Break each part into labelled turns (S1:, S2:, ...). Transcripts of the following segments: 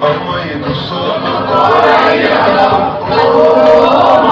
S1: Amanhã do sol, amanhã do.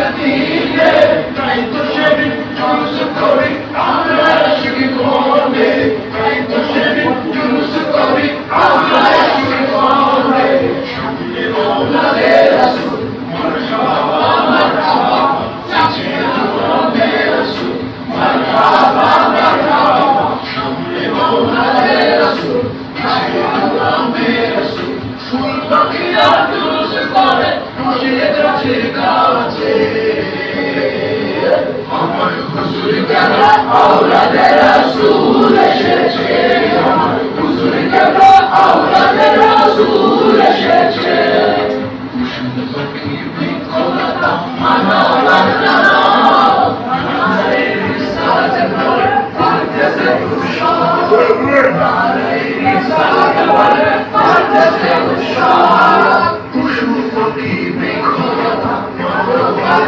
S1: শুনি পাখিরা তুষ করে খুশিয়ে যাচ্ছে কাছে আমার হুজুর কেন আওলাদে রাসূল এসেছে আমার হুজুর কেন আওলাদে রাসূল এসেছে শুনি পাখি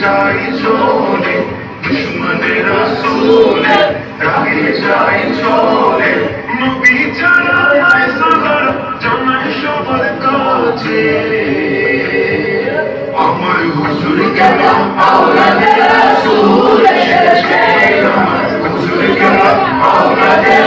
S1: চাই চলে দুশ্মনের রসুলে রাগে চাই চলে নবী ছাড়া নাই সবার জানাই সবার কাছে আমার হুজুর কেন? আওলাদে obra